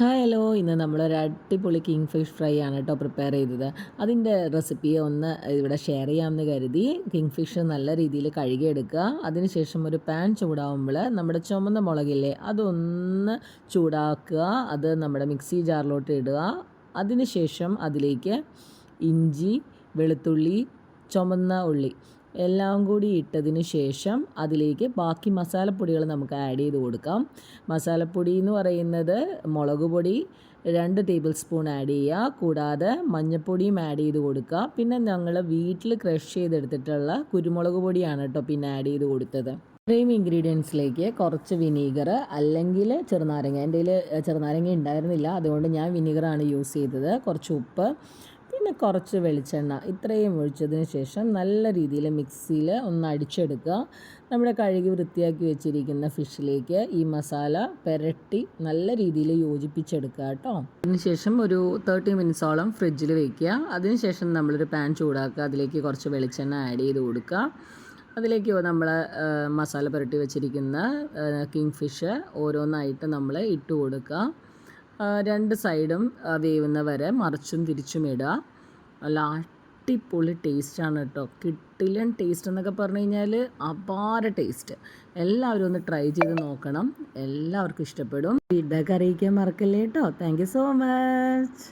Hi hello. ഇന്ന് നമ്മളൊരു അടിപൊളി കിങ് ഫിഷ് ഫ്രൈ ആണ് കേട്ടോ പ്രിപ്പയർ ചെയ്തത്. അതിന്റെ റെസിപ്പി ഒന്ന് ഇവിടെ ഷെയർ ചെയ്യാമെന്ന് കരുതി. കിങ് ഫിഷ് നല്ല രീതിയിൽ കഴുകിയെടുക്കുക. അതിനുശേഷം ഒരു പാൻ ചൂടാവുമ്പോൾ നമ്മുടെ ചുമന്ന മുളകില്ലേ അതൊന്ന് ചൂടാക്കുക. അത് നമ്മുടെ മിക്സി ജാറിലോട്ട് ഇടുക. അതിനുശേഷം അതിലേക്ക് ഇഞ്ചി വെളുത്തുള്ളി ചുമന്ന ഉള്ളി. എല്ലാം കൂടി ഇട്ടതിന് ശേഷം അതിലേക്ക് ബാക്കി മസാലപ്പൊടികൾ നമുക്ക് ആഡ് ചെയ്ത് കൊടുക്കാം. മസാലപ്പൊടി എന്ന് പറയുന്നത് മുളക് പൊടി രണ്ട് ടേബിൾ സ്പൂൺ ആഡ് ചെയ്യുക. കൂടാതെ മഞ്ഞൾപ്പൊടിയും ആഡ് ചെയ്ത് കൊടുക്കുക. പിന്നെ ഞങ്ങൾ വീട്ടിൽ ക്രഷ് ചെയ്തെടുത്തിട്ടുള്ള കുരുമുളക് പൊടിയാണ് കേട്ടോ പിന്നെ ആഡ് ചെയ്ത് കൊടുത്തത്. ഇത്രയും ഇൻഗ്രീഡിയൻസിലേക്ക് കുറച്ച് വിനീഗർ അല്ലെങ്കിൽ ചെറുനാരങ്ങ എന്റെ ചെറുനാരങ്ങ ഉണ്ടായിരുന്നില്ല. അതുകൊണ്ട് ഞാൻ വിനീഗറാണ് യൂസ് ചെയ്തത്. കുറച്ച് ഉപ്പ് പിന്നെ കുറച്ച് വെളിച്ചെണ്ണ ഇത്രയും ഒഴിച്ചതിന് ശേഷം നല്ല രീതിയിൽ മിക്സിയിൽ ഒന്ന് അടിച്ചെടുക്കുക. നമ്മുടെ കഴുകി വൃത്തിയാക്കി വെച്ചിരിക്കുന്ന ഫിഷിലേക്ക് ഈ മസാല പെരട്ടി നല്ല രീതിയിൽ യോജിപ്പിച്ചെടുക്കുക കേട്ടോ. അതിനുശേഷം ഒരു തേർട്ടി മിനിറ്റ്സോളം ഫ്രിഡ്ജിൽ വയ്ക്കുക അതിനുശേഷം നമ്മളൊരു പാൻ ചൂടാക്കുക. അതിലേക്ക് കുറച്ച് വെളിച്ചെണ്ണ ആഡ് ചെയ്ത് കൊടുക്കുക. അതിലേക്ക് നമ്മൾ മസാല പുരട്ടി വെച്ചിരിക്കുന്ന കിങ് ഫിഷ് ഓരോന്നായിട്ട് നമ്മൾ ഇട്ട് കൊടുക്കുക. രണ്ട് സൈഡും വേവുന്ന വരെ മറിച്ചും തിരിച്ചും ഇടുക. നല്ല അടിപൊളി ടേസ്റ്റാണ് കേട്ടോ. കിട്ടിലൻ ടേസ്റ്റ് എന്നൊക്കെ പറഞ്ഞു കഴിഞ്ഞാൽ അപാര ടേസ്റ്റ്. എല്ലാവരും ഒന്ന് ട്രൈ ചെയ്ത് നോക്കണം. എല്ലാവർക്കും ഇഷ്ടപ്പെടും. ഫീഡ്ബാക്ക് അറിയിക്കാൻ മറക്കല്ലേ കേട്ടോ. Thank so much